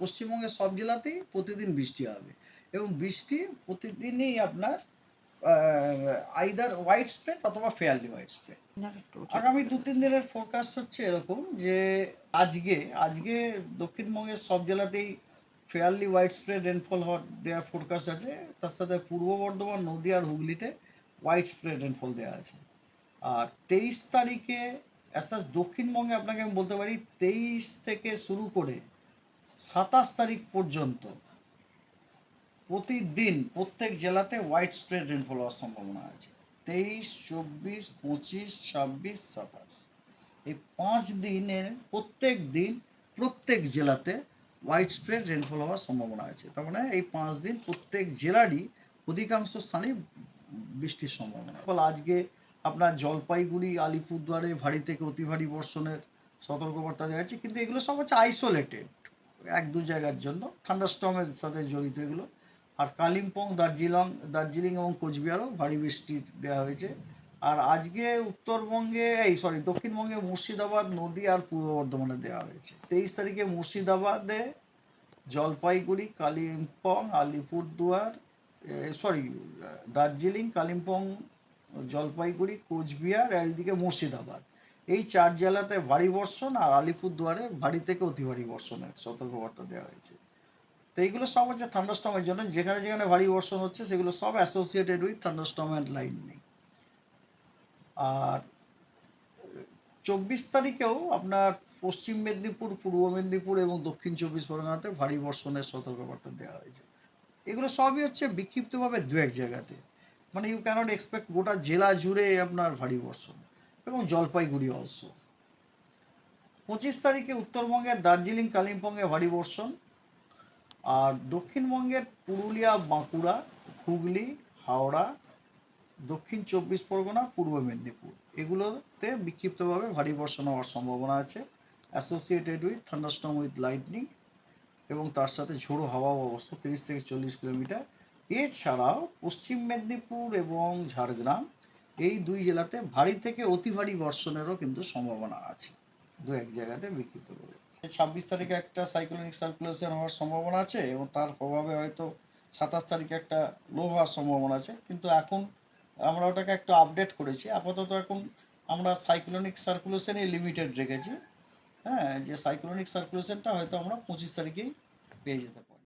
পশ্চিমবঙ্গের সব জেলাতেই প্রতিদিন বৃষ্টি হবে এবং বৃষ্টি প্রতিদিনই আপনার আইদার হোয়াইট স্প্রেড অথবা ফেয়ারলি হোয়াইট স্প্রেড আগামী দু তিন দিনের ফোরকাস্ট হচ্ছে এরকম যে আজকে আজকে দক্ষিণবঙ্গের সব জেলাতেই ফেয়ারলি হোয়াইট স্প্রেড রেনফল হওয়ার দেওয়ার ফোরকাস্ট আছে। তার সাথে পূর্ব বর্ধমান, নদী আর হুগলিতে হোয়াইট স্প্রেড রেনফল দেওয়া আছে। আর তেইশ তারিখে অ্যাসাস দক্ষিণবঙ্গে আপনাকে আমি বলতে পারি, তেইশ থেকে শুরু করে সাতাশ তারিখ পর্যন্ত প্রতিদিন প্রত্যেক জেলাতে হোয়াইট স্প্রেড রেনফল হওয়ার সম্ভাবনা আছে। তেইশ, চব্বিশ, পঁচিশ, ছাব্বিশ, সাতাশ। এই পাঁচ দিনের প্রত্যেক দিন প্রত্যেক জেলাতে হোয়াইট স্প্রেড রেনফল হওয়ার সম্ভাবনা আছে। তার মানে এই পাঁচ দিন প্রত্যেক জেলারই অধিকাংশ স্থানে বৃষ্টির সম্ভাবনা। ফলে আজকে আপনার জলপাইগুড়ি, আলিপুরদুয়ারে ভারী থেকে অতি ভারী বর্ষণের সতর্কবার্তা দেওয়া আছে কিন্তু এগুলো সব হচ্ছে আইসোলেটেড এক দু জায়গার জন্য। থান্ডারস্টর্মের সাথে জড়িত এগুলো। আর কালিম্পং, দার্জিলিং দার্জিলিং এবং কোচবিহারও ভারী বৃষ্টি দেওয়া হয়েছে। আর আজকে উত্তরবঙ্গে, এই সরি দক্ষিণবঙ্গে মুর্শিদাবাদ, নদী আর পূর্ব বর্ধমানে দেওয়া হয়েছে। তেইশ তারিখে মুর্শিদাবাদে জলপাইগুড়ি, কালিম্পং, আলিপুরদুয়ার সরি দার্জিলিং, কালিম্পং, জলপাইগুড়ি, কোচবিহার, আর এদিকে মুর্শিদাবাদ। এই চার জেলাতে ভারী বর্ষণ আর আলিপুরদুয়ারে ভারী থেকে অতি ভারী বর্ষণের সতর্কবার্তা দেওয়া হয়েছে। তো এইগুলো সব হচ্ছে থান্ডারস্টমের জন্য। যেখানে যেখানে ভারী বর্ষণ হচ্ছে, সেগুলো সব অ্যাসোসিয়েটেড উইথ থান্ডারস্টমের লাইন নেই আর চব্বিশ তারিখেও আপনার পশ্চিম মেদিনীপুর, পূর্ব মেদিনীপুর এবং দক্ষিণ চব্বিশ পরগনাতে ভারী বর্ষণের সতর্কবার্তা দেওয়া হয়েছে। এগুলো সবই হচ্ছে বিক্ষিপ্তভাবে দু এক জায়গাতে। মানে ইউ ক্যানট এক্সপেক্ট গোটা জেলা জুড়ে আপনার ভারী বর্ষণ। এবং জলপাইগুড়ি অলসো পঁচিশ তারিখে উত্তরবঙ্গের দার্জিলিং, কালিম্পংয়ে ভারী বর্ষণ আর দক্ষিণবঙ্গের পুরুলিয়া, বাঁকুড়া, হুগলি, হাওড়া, দক্ষিণ চব্বিশ পরগনা, পূর্ব মেদিনীপুর। এগুলোতে বিক্ষিপ্তভাবে ভারী বর্ষণ হওয়ার সম্ভাবনা আছে। Associated with thunderstorm with lightning এবং তার সাথে ঝোড়ো হাওয়াও অবশ্য তিরিশ থেকে চল্লিশ কিলোমিটার। এছাড়াও পশ্চিম মেদিনীপুর এবং ঝাড়গ্রাম এই দুই জেলাতে ভারী থেকে অতি ভারী বর্ষণেরও কিন্তু সম্ভাবনা আছে, দু এক জায়গাতে বিক্ষিপ্তভাবে ছাব্বিশ তারিখে একটা সাইক্লোনিক সার্কুলেশন হওয়ার সম্ভাবনা আছে এবং তার প্রভাবে হয়তো সাতাশ তারিখে একটা লো হওয়ার সম্ভাবনা আছে, কিন্তু এখন আমরা ওটাকে একটু আপডেট করেছি। আপাতত এখন আমরা সাইক্লোনিক সার্কুলেশনই লিমিটেড রেখেছি। হ্যাঁ যে সাইক্লোনিক সার্কুলেশনটা হয়তো আমরা পঁচিশ তারিখেই পেয়ে যেতে পারি